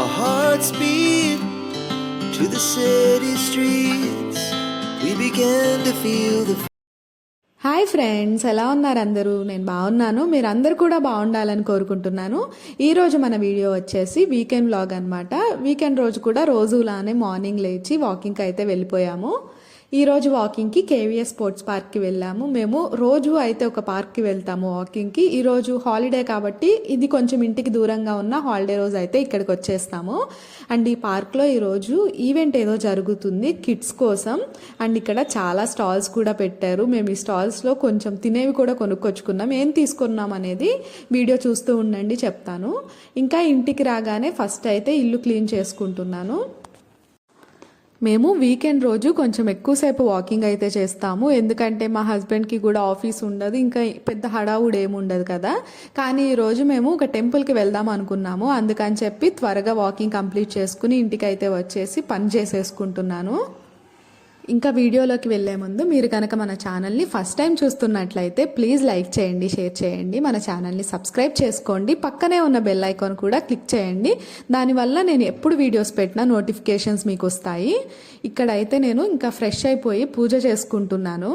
Our hearts beat to the city streets. We began to feel the hi friends ఎలా ఉన్నారు అందరూ? నేను బాగున్నాను. మీరు అందరు కూడా బాగుండాలని కోరుకుంటున్నాను. ఈరోజు మన వీడియో వచ్చేసి వీకెండ్ వ్లాగ్ అనమాట వీకెండ్ రోజు కూడా రోజులానే మార్నింగ్ లేచి వాకింగ్కి అయితే వెళ్ళిపోయాము. ఈరోజు వాకింగ్కి కేవీఎస్ స్పోర్ట్స్ పార్క్కి వెళ్ళాము. మేము రోజు అయితే ఒక పార్క్కి వెళ్తాము వాకింగ్కి. ఈరోజు హాలిడే కాబట్టి ఇది కొంచెం ఇంటికి దూరంగా ఉన్న హాలిడే రోజు అయితే ఇక్కడికి వచ్చేస్తాము. అండ్ ఈ పార్క్లో ఈరోజు ఈవెంట్ ఏదో జరుగుతుంది కిడ్స్ కోసం. అండ్ ఇక్కడ చాలా స్టాల్స్ కూడా పెట్టారు. మేము ఈ స్టాల్స్లో కొంచెం తినేవి కూడా కొనుక్కొచ్చుకున్నాం. ఏం తీసుకున్నాం అనేది వీడియో చూస్తూ ఉండండి చెప్తాను. ఇంకా ఇంటికి రాగానే ఫస్ట్ అయితే ఇల్లు క్లీన్ చేసుకుంటున్నాను. మేము వీకెండ్ రోజు కొంచెం ఎక్కువసేపు వాకింగ్ అయితే చేస్తాము. ఎందుకంటే మా హస్బెండ్కి కూడా ఆఫీస్ ఉండదు. ఇంకా పెద్ద హడావుడు ఏమి ఉండదు కదా. కానీ ఈరోజు మేము ఒక టెంపుల్కి వెళ్దాం అనుకున్నాము. అందుకని చెప్పి త్వరగా వాకింగ్ కంప్లీట్ చేసుకుని ఇంటికి అయితే వచ్చేసి పని చేసేసుకుంటున్నాను. ఇంకా వీడియోలోకి వెళ్ళే ముందు మీరు కనుక మన ఛానల్ని ఫస్ట్ టైం చూస్తున్నట్లయితే ప్లీజ్ లైక్ చేయండి షేర్ చేయండి. మన ఛానల్ని సబ్స్క్రైబ్ చేసుకోండి. పక్కనే ఉన్న బెల్ ఐకాన్ కూడా క్లిక్ చేయండి. దానివల్ల నేను ఎప్పుడు వీడియోస్ పెట్టినా నోటిఫికేషన్స్ మీకు వస్తాయి. ఇక్కడైతే నేను ఇంకా ఫ్రెష్ అయిపోయి పూజ చేసుకుంటున్నాను.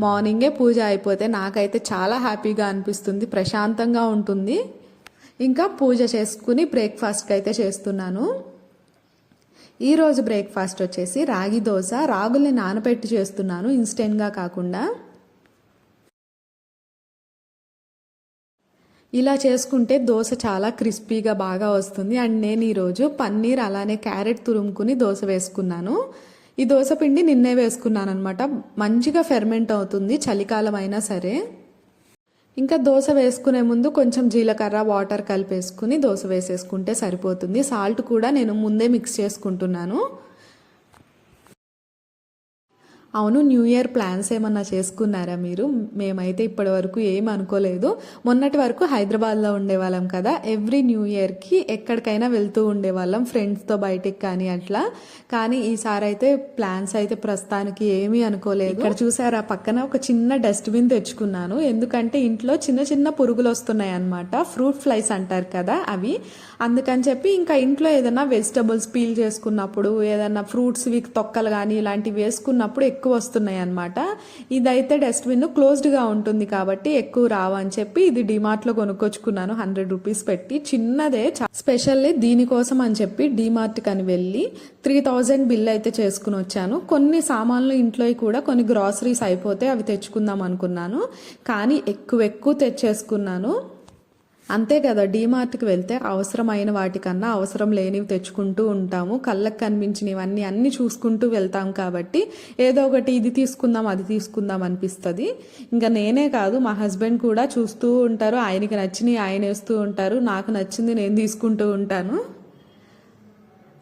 మార్నింగే పూజ అయిపోతే నాకైతే చాలా హ్యాపీగా అనిపిస్తుంది ప్రశాంతంగా ఉంటుంది. ఇంకా పూజ చేసుకుని బ్రేక్ఫాస్ట్కి అయితే చేస్తున్నాను. ఈరోజు బ్రేక్ఫాస్ట్ వచ్చేసి రాగి దోశ రాగుల్ని నానబెట్టి చేస్తున్నాను ఇన్స్టెంట్గా కాకుండా. ఇలా చేసుకుంటే దోశ చాలా క్రిస్పీగా బాగా వస్తుంది. అండ్ నేను ఈరోజు పన్నీర్ అలానే క్యారెట్ తురుముకుని దోశ వేసుకున్నాను. ఈ దోశ పిండి నిన్నే వేసుకున్నాను అనమాట మంచిగా ఫెర్మెంట్ అవుతుంది చలికాలం అయినా సరే. ఇంకా దోశ వేసుకునే ముందు కొంచెం జీలకర్ర వాటర్ కలిపేసుకుని దోశ వేసేసుకుంటే సరిపోతుంది. సాల్ట్ కూడా నేను ముందే మిక్స్ చేసుకుంటున్నాను. అవును న్యూ ఇయర్ ప్లాన్స్ ఏమన్నా చేసుకున్నారా మీరు? మేమైతే ఇప్పటి వరకు ఏం అనుకోలేదు. మొన్నటి వరకు హైదరాబాద్లో ఉండేవాళ్ళం కదా. ఎవ్రీ న్యూ ఇయర్కి ఎక్కడికైనా వెళ్తూ ఉండేవాళ్ళం ఫ్రెండ్స్తో బయటికి కానీ అట్లా. కానీ ఈసారి అయితే ప్లాన్స్ అయితే ప్రస్తుతానికి ఏమీ అనుకోలేదు. ఇక్కడ చూసారా? పక్కన ఒక చిన్న డస్ట్బిన్ తెచ్చుకున్నాను. ఎందుకంటే ఇంట్లో చిన్న చిన్న పురుగులు వస్తున్నాయి అనమాట ఫ్రూట్ ఫ్లైస్ అంటారు కదా అవి. అందుకని చెప్పి ఇంకా ఇంట్లో ఏదైనా వెజిటబుల్స్ పీల్ చేసుకున్నప్పుడు ఏదైనా ఫ్రూట్స్ వీక్ తొక్కలు కానీ ఇలాంటివి వేసుకున్నప్పుడు ఎక్కువ వస్తున్నాయి అనమాట ఇదైతే డస్ట్బిన్ క్లోజ్డ్గా ఉంటుంది కాబట్టి ఎక్కువ రావు అని చెప్పి ఇది డిమార్ట్లో కొనుక్కొచ్చుకున్నాను. హండ్రెడ్ రూపీస్ పెట్టి చిన్నదే స్పెషల్లీ దీనికోసం అని చెప్పి డిమార్ట్ కని వెళ్ళి త్రీ థౌజండ్ బిల్ అయితే చేసుకుని వచ్చాను. కొన్ని సామాన్లు ఇంట్లో కూడా కొన్ని గ్రాసరీస్ అయిపోతే అవి తెచ్చుకుందాం అనుకున్నాను. కానీ ఎక్కువ ఎక్కువ తెచ్చేసుకున్నాను. అంతే కదా డీమార్ట్కి వెళ్తే అవసరమైన వాటికన్నా అవసరం లేనివి తెచ్చుకుంటూ ఉంటాము. కళ్ళకు కనిపించినవన్నీ అన్ని చూసుకుంటూ వెళ్తాం కాబట్టి ఏదో ఒకటి ఇది తీసుకుందాం అది తీసుకుందాం అనిపిస్తుంది. ఇంకా నేనే కాదు మా హస్బెండ్ కూడా చూస్తూ ఉంటారు. ఆయనకి నచ్చినవి ఆయన వేస్తూ ఉంటారు. నాకు నచ్చింది నేను తీసుకుంటూ ఉంటాను.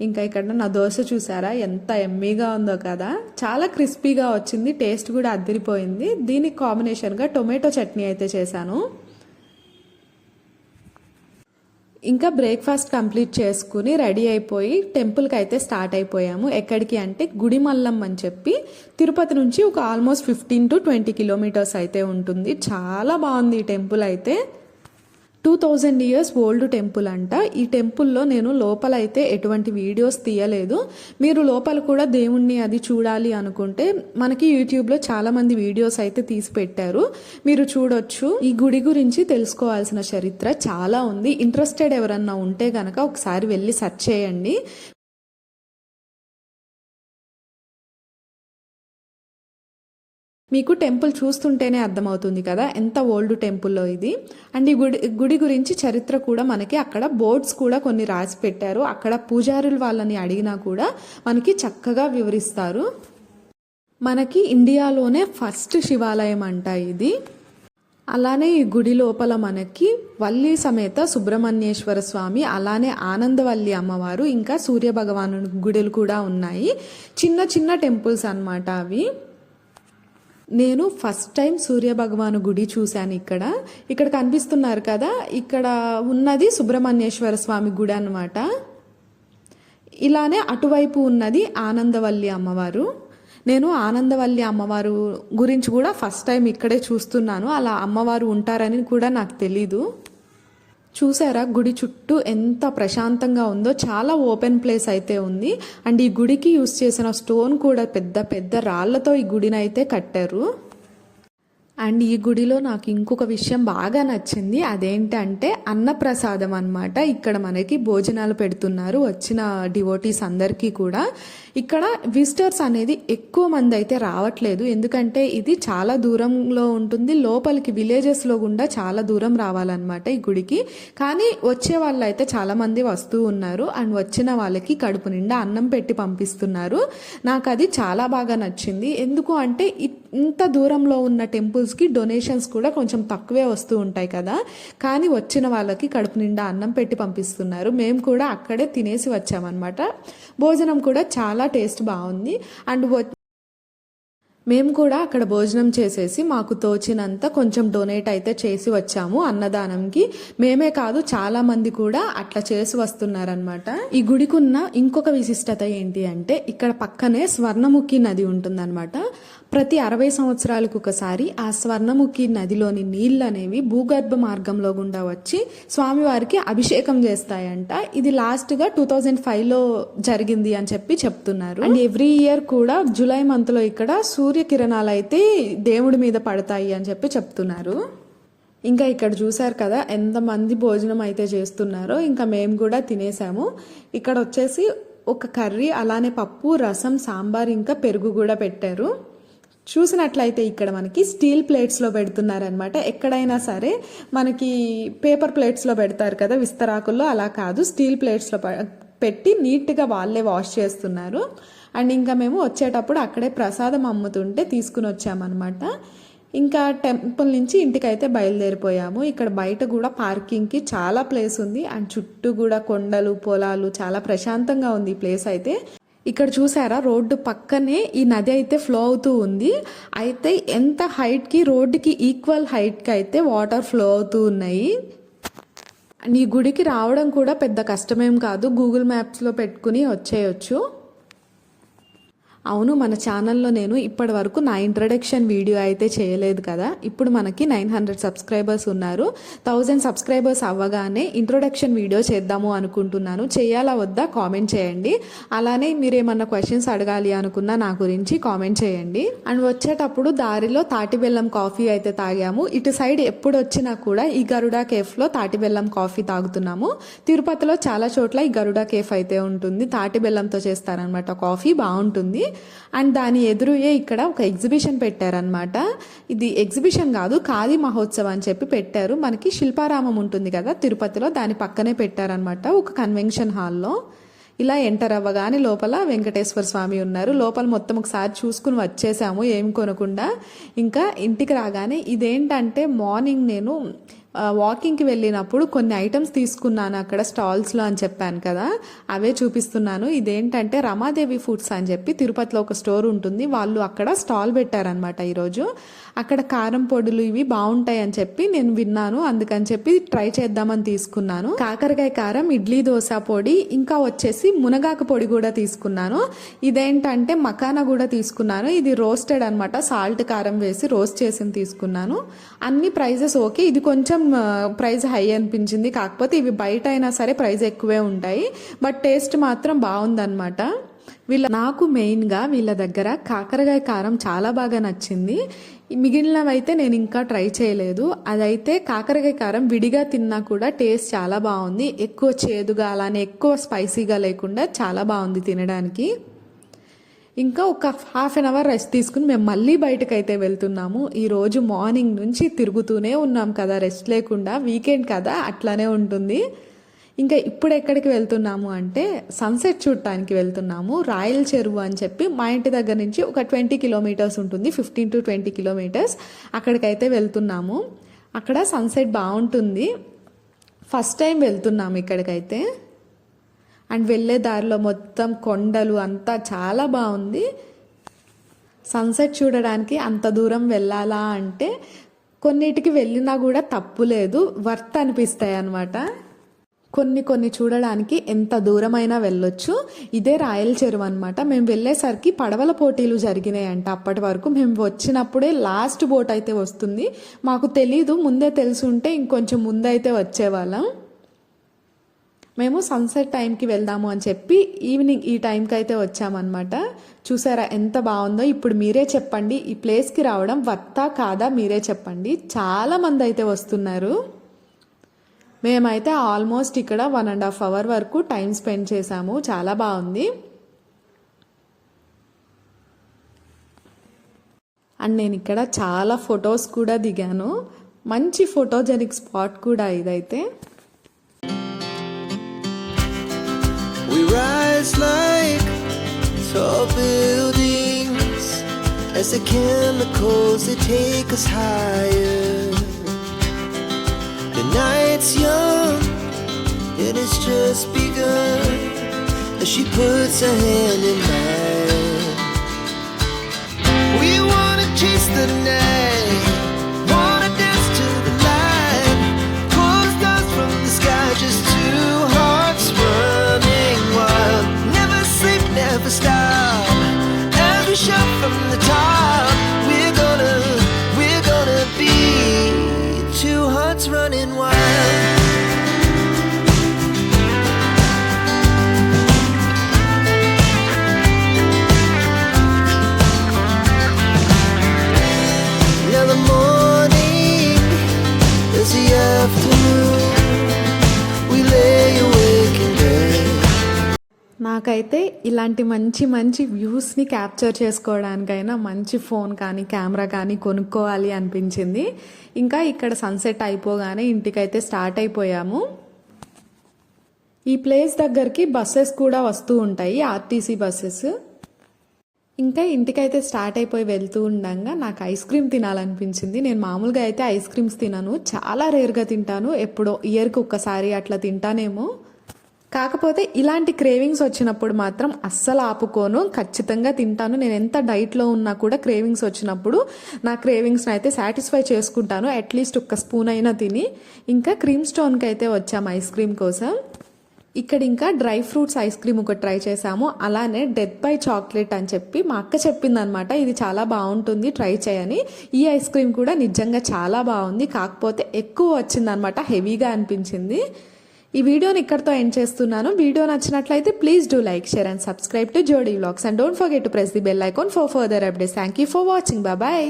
ఇంకా ఇక్కడ నా దోశ చూసారా? ఎంత ఎమ్మీగా ఉందో కదా. చాలా క్రిస్పీగా వచ్చింది టేస్ట్ కూడా అదిరిపోయింది. దీనికి కాంబినేషన్గా టొమాటో చట్నీ అయితే చేశాను. ఇంకా బ్రేక్ఫాస్ట్ కంప్లీట్ చేసుకుని రెడీ అయిపోయి టెంపుల్కి అయితే స్టార్ట్ అయిపోయాము. ఎక్కడికి అంటే గుడిమల్లం అని చెప్పి తిరుపతి నుంచి ఒక almost fifteen to twenty kilometres అయితే ఉంటుంది. చాలా బాగుంది ఈ టెంపుల్ అయితే. Two thousand years old temple అంట. ఈ టెంపుల్లో నేను లోపల అయితే ఎటువంటి వీడియోస్ తీయలేదు. మీరు లోపల కూడా దేవుణ్ణి అది చూడాలి అనుకుంటే మనకి యూట్యూబ్లో చాలామంది వీడియోస్ అయితే తీసి పెట్టారు. మీరు చూడొచ్చు. ఈ గుడి గురించి తెలుసుకోవాల్సిన చరిత్ర చాలా ఉంది. ఇంట్రెస్టెడ్ ఎవరన్నా ఉంటే గనక ఒకసారి వెళ్ళి సెర్చ్ చేయండి. మీకు టెంపుల్ చూస్తుంటేనే అర్థమవుతుంది కదా ఎంత ఓల్డ్ టెంపుల్లో ఇది. అండ్ ఈ గుడి గుడి గురించి చరిత్ర కూడా మనకి అక్కడ బోర్డ్స్ కూడా కొన్ని రాసి పెట్టారు. అక్కడ పూజారులు వాళ్ళని అడిగినా కూడా మనకి చక్కగా వివరిస్తారు. మనకి ఇండియాలోనే ఫస్ట్ శివాలయం అంట ఇది. అలానే ఈ గుడి లోపల మనకి వల్లి సమేత సుబ్రహ్మణ్యేశ్వర స్వామి అలానే ఆనందవల్లి అమ్మవారు ఇంకా సూర్య భగవాను గుడులు కూడా ఉన్నాయి. చిన్న చిన్న టెంపుల్స్ అన్నమాట అవి. నేను ఫస్ట్ టైం సూర్య భగవాను గుడి చూశాను ఇక్కడ. ఇక్కడ కనిపిస్తున్నారు కదా ఇక్కడ ఉన్నది సుబ్రహ్మణ్యేశ్వర స్వామి గుడి అనమాట ఇలానే అటువైపు ఉన్నది ఆనందవల్లి అమ్మవారు. నేను ఆనందవల్లి అమ్మవారు గురించి కూడా ఫస్ట్ టైం ఇక్కడే చూస్తున్నాను. అలా అమ్మవారు ఉంటారని కూడా నాకు తెలీదు. చూసారా? గుడి చుట్టూ ఎంత ప్రశాంతంగా ఉందో చాలా ఓపెన్ ప్లేస్ అయితే ఉంది. అండ్ ఈ గుడికి యూస్ చేసిన స్టోన్ కూడా పెద్ద పెద్ద రాళ్ళతో ఈ గుడిని అయితే కట్టారు. అండ్ ఈ గుడిలో నాకు ఇంకొక విషయం బాగా నచ్చింది. అదేంటంటే అన్నప్రసాదం అన్నమాట. ఇక్కడ మనకి భోజనాలు పెడుతున్నారు వచ్చిన డివోటీస్ అందరికీ కూడా. ఇక్కడ విజిటర్స్ అనేది ఎక్కువ మంది అయితే రావట్లేదు. ఎందుకంటే ఇది చాలా దూరంలో ఉంటుంది. లోపలికి విలేజెస్లో గుండా చాలా దూరం రావాలన్నమాట ఈ గుడికి. కానీ వచ్చే వాళ్ళు అయితే చాలామంది వస్తూ ఉన్నారు. అండ్ వచ్చిన వాళ్ళకి కడుపు నిండా అన్నం పెట్టి పంపిస్తున్నారు. నాకు అది చాలా బాగా నచ్చింది. ఎందుకు అంటే ఇ- ఇంత దూరంలో ఉన్న టెంపుల్స్కి డొనేషన్స్ కూడా కొంచెం తక్కువే వస్తూ ఉంటాయి కదా. కానీ వచ్చిన వాళ్ళకి కడుపు నిండా అన్నం పెట్టి పంపిస్తున్నారు. మేము కూడా అక్కడే తినేసి వచ్చామన్నమాట. భోజనం కూడా చాలా టేస్ట్ బాగుంది. అండ్ వ- మేము కూడా అక్కడ భోజనం చేసేసి మాకు తోచినంత కొంచెం డొనేట్ అయితే చేసి వచ్చాము అన్నదానంకి. మేమే కాదు చాలా మంది కూడా అట్లా చేసి వస్తున్నారనమాట ఈ గుడికున్న ఇంకొక విశిష్టత ఏంటి అంటే ఇక్కడ పక్కనే స్వర్ణముఖి నది ఉంటుందన్నమాట. ప్రతి అరవై సంవత్సరాలకు ఒకసారి ఆ స్వర్ణముఖి నదిలోని నీళ్ళు అనేవి భూగర్భ మార్గంలో గుండా వచ్చి స్వామివారికి అభిషేకం చేస్తాయంట. ఇది లాస్ట్గా టూ థౌజండ్ ఫైవ్లో జరిగింది అని చెప్పి చెప్తున్నారు. అండ్ ఎవ్రీ ఇయర్ కూడా జూలై మంత్లో ఇక్కడ సూర్యకిరణాలు అయితే దేవుడి మీద పడతాయి అని చెప్పి చెప్తున్నారు. ఇంకా ఇక్కడ చూసారు కదా ఎంతమంది భోజనం అయితే చేస్తున్నారో ఇంకా మేము కూడా తినేసాము. ఇక్కడ వచ్చేసి ఒక కర్రీ అలానే పప్పు రసం సాంబార్ ఇంకా పెరుగు కూడా పెట్టారు. చూసినట్లయితే ఇక్కడ మనకి స్టీల్ ప్లేట్స్లో పెడుతున్నారనమాట ఎక్కడైనా సరే మనకి పేపర్ ప్లేట్స్లో పెడతారు కదా విస్తరాకుల్లో. అలా కాదు స్టీల్ ప్లేట్స్లో ప- పెట్టి నీట్గా వాళ్ళే వాష్ చేస్తున్నారు. అండ్ ఇంకా మేము వచ్చేటప్పుడు అక్కడే ప్రసాదం అమ్ముతుంటే తీసుకుని వచ్చామన్నమాట. ఇంకా టెంపుల్ నుంచి ఇంటికైతే బయలుదేరిపోయాము. ఇక్కడ బయట కూడా పార్కింగ్కి చాలా ప్లేస్ ఉంది. అండ్ చుట్టూ కూడా కొండలు పొలాలు చాలా ప్రశాంతంగా ఉంది ఈ ప్లేస్ అయితే. ఇక్కడ చూసారా? రోడ్డు పక్కనే ఈ నది అయితే ఫ్లో అవుతూ ఉంది. అయితే ఎంత హైట్కి రోడ్డుకి ఈక్వల్ హైట్కి అయితే వాటర్ ఫ్లో అవుతూ ఉన్నాయి. నీ గుడికి రావడం కూడా పెద్ద కష్టమేం కాదు. గూగుల్ మ్యాప్స్లో పెట్టుకుని వచ్చేయచ్చు. అవును మన ఛానల్లో నేను ఇప్పటి వరకు నా ఇంట్రడక్షన్ వీడియో అయితే చేయలేదు కదా. ఇప్పుడు మనకి నైన్ హండ్రెడ్ సబ్స్క్రైబర్స్ ఉన్నారు. థౌజండ్ సబ్స్క్రైబర్స్ అవ్వగానే ఇంట్రొడక్షన్ వీడియో చేద్దాము అనుకుంటున్నాను. చేయాలా వద్దా? కామెంట్ చేయండి. అలానే మీరు ఏమన్నా క్వశ్చన్స్ అడగాలి అనుకున్నా నా గురించి కామెంట్ చేయండి. అండ్ వచ్చేటప్పుడు దారిలో తాటి బెల్లం కాఫీ అయితే తాగాము. ఇటు సైడ్ ఎప్పుడు వచ్చినా కూడా ఈ గరుడా కేఫ్లో తాటి బెల్లం కాఫీ తాగుతున్నాము. తిరుపతిలో చాలా చోట్ల ఈ గరుడా కేఫ్ అయితే ఉంటుంది. తాటి బెల్లంతో చేస్తారనమాట కాఫీ. బాగుంటుంది. అండ్ దాని ఎదురుయే ఇక్కడ ఒక ఎగ్జిబిషన్ పెట్టారనమాట ఇది ఎగ్జిబిషన్ కాదు ఖాదీ మహోత్సవం అని చెప్పి పెట్టారు. మనకి శిల్పారామం ఉంటుంది కదా తిరుపతిలో దాని పక్కనే పెట్టారనమాట ఒక కన్వెన్షన్ హాల్లో ఇలా ఎంటర్ అవ్వగానే లోపల వెంకటేశ్వర స్వామి ఉన్నారు. లోపల మొత్తం ఒకసారి చూసుకుని వచ్చేసాము ఏం కొనకుండా. ఇంకా ఇంటికి రాగానే ఇదేంటంటే మార్నింగ్ నేను వాకింగ్కి వెళ్ళినప్పుడు కొన్ని ఐటమ్స్ తీసుకున్నాను అక్కడ స్టాల్స్లో అని చెప్పాను కదా అవే చూపిస్తున్నాను. ఇదేంటంటే రమాదేవి ఫుడ్స్ అని చెప్పి తిరుపతిలో ఒక స్టోర్ ఉంటుంది. వాళ్ళు అక్కడ స్టాల్ పెట్టారనమాట ఈరోజు. అక్కడ కారం పొడులు ఇవి బాగుంటాయి అని చెప్పి నేను విన్నాను. అందుకని చెప్పి ట్రై చేద్దామని తీసుకున్నాను. కాకరకాయ కారం ఇడ్లీ దోశ పొడి ఇంకా వచ్చేసి మునగాకు పొడి కూడా తీసుకున్నాను. ఇదేంటంటే మకానా కూడా తీసుకున్నాను. ఇది రోస్టెడ్ అనమాట సాల్ట్ కారం వేసి రోస్ట్ చేసి తీసుకున్నాను. అన్ని ప్రైజెస్ ఓకే ఇది కొంచెం ప్రైస్ హై అనిపించింది. కాకపోతే ఇవి బయట అయినా సరే ప్రైస్ ఎక్కువే ఉంటాయి. బట్ టేస్ట్ మాత్రం బాగుందన్నమాట. వీళ్ళ నాకు మెయిన్గా వీళ్ళ దగ్గర కాకరకాయ కారం చాలా బాగా నచ్చింది. మిగిలినవి మిగిలినవైతే నేను ఇంకా ట్రై చేయలేదు. అదైతే కాకరకాయ కారం విడిగా తిన్నా కూడా టేస్ట్ చాలా బాగుంది. ఎక్కువ చేదుగా అలానే ఎక్కువ స్పైసీగా లేకుండా చాలా బాగుంది తినడానికి. ఇంకా ఒక హాఫ్ అన్ అవర్ రెస్ట్ తీసుకుని మేము మళ్ళీ బయటకు అయితే వెళ్తున్నాము ఈరోజు మార్నింగ్ నుంచి తిరుగుతూనే ఉన్నాం కదా రెస్ట్ లేకుండా. వీకెండ్ కదా అట్లానే ఉంటుంది. ఇంకా ఇప్పుడు ఎక్కడికి వెళ్తున్నాము అంటే సన్సెట్ చూడటానికి వెళ్తున్నాము. రాయల్ చెరువు అని చెప్పి మా ఇంటి దగ్గర నుంచి ఒక ట్వంటీ కిలోమీటర్స్ ఉంటుంది ఫిఫ్టీన్ టు ట్వంటీ కిలోమీటర్స్ అక్కడికైతే వెళ్తున్నాము. అక్కడ సన్సెట్ బాగుంటుంది. ఫస్ట్ టైం వెళ్తున్నాము ఇక్కడికైతే. అండ్ వెళ్ళే దారిలో మొత్తం కొండలు అంతా చాలా బాగుంది. సన్సెట్ చూడడానికి అంత దూరం వెళ్ళాలా అంటే కొన్నిటికి వెళ్ళినా కూడా తప్పు లేదు. వర్త్ అనిపిస్తాయి అన్నమాట. కొన్ని కొన్ని చూడడానికి ఎంత దూరమైనా వెళ్ళొచ్చు. ఇదే రాయల చెరువు అనమాట మేము వెళ్ళేసరికి పడవల పోటీలు జరిగినాయంట అప్పటి వరకు. మేము వచ్చినప్పుడే లాస్ట్ బోట్ అయితే వస్తుంది. మాకు తెలీదు. ముందే తెలిసి ఉంటే ఇంకొంచెం ముందైతే వచ్చేవాళ్ళం. మేము సన్సెట్ టైంకి వెళ్దాము అని చెప్పి ఈవినింగ్ ఈ టైంకి అయితే వచ్చామన్నమాట. చూసారా ఎంత బాగుందో? ఇప్పుడు మీరే చెప్పండి. ఈ ప్లేస్కి రావడం వర్తా కాదా మీరే చెప్పండి. చాలా మంది అయితే వస్తున్నారు. మేమైతే ఆల్మోస్ట్ ఇక్కడ వన్ అండ్ హాఫ్ అవర్ వరకు టైం స్పెండ్ చేశాము. చాలా బాగుంది. అండ్ నేను ఇక్కడ చాలా ఫొటోస్ కూడా దిగాను. మంచి ఫోటోజెనిక్ స్పాట్ కూడా ఇదైతే. Rise like tall buildings as the chemicals they take us higher. The night's young and it's just begun as she puts her hand in mine. We wanna chase the night, నాకైతే ఇలాంటి మంచి మంచి వ్యూస్ని capture చేసుకోవడానికైనా మంచి phone కానీ camera కానీ కొనుక్కోవాలి అనిపించింది. ఇంకా ఇక్కడ సన్సెట్ అయిపోగానే ఇంటికైతే స్టార్ట్ అయిపోయాము. ఈ ప్లేస్ దగ్గరికి బస్సెస్ కూడా వస్తూ ఉంటాయి ఆర్టీసీ బస్సెస్ ఇంకా ఇంటికైతే స్టార్ట్ అయిపోయి వెళ్తూ ఉండగా నాకు ఐస్ క్రీమ్ తినాలనిపించింది. నేను మామూలుగా అయితే ఐస్ క్రీమ్స్ తినను. చాలా రేర్గా తింటాను. ఎప్పుడో ఇయర్కి ఒక్కసారి అట్లా తింటానేమో. కాకపోతే ఇలాంటి క్రేవింగ్స్ వచ్చినప్పుడు మాత్రం అస్సలు ఆపుకోను. ఖచ్చితంగా తింటాను. నేను ఎంత డైట్లో ఉన్నా కూడా క్రేవింగ్స్ వచ్చినప్పుడు నా క్రేవింగ్స్ని అయితే సాటిస్ఫై చేసుకుంటాను. అట్లీస్ట్ ఒక్క స్పూన్ అయినా తిని. ఇంకా క్రీమ్ స్టోన్కి అయితే వచ్చాము ఐస్ క్రీమ్ కోసం. ఇక్కడ ఇంకా డ్రై ఫ్రూట్స్ ఐస్ క్రీమ్ ఒకటి ట్రై చేసాము అలానే డెత్ బై చాక్లెట్ అని చెప్పి మా అక్క చెప్పిందనమాట ఇది చాలా బాగుంటుంది. ట్రై చేయని. ఈ ఐస్ క్రీమ్ కూడా నిజంగా చాలా బాగుంది. కాకపోతే ఎక్కువ వచ్చిందనమాట హెవీగా అనిపించింది. ఈ వీడియోని ఇక్కడతో ఎండ్ చేస్తున్నాను. వీడియో నచ్చినట్లయితే please do like share and subscribe to Jodi vlogs and don't forget to press the bell icon for further updates thank you for watching bye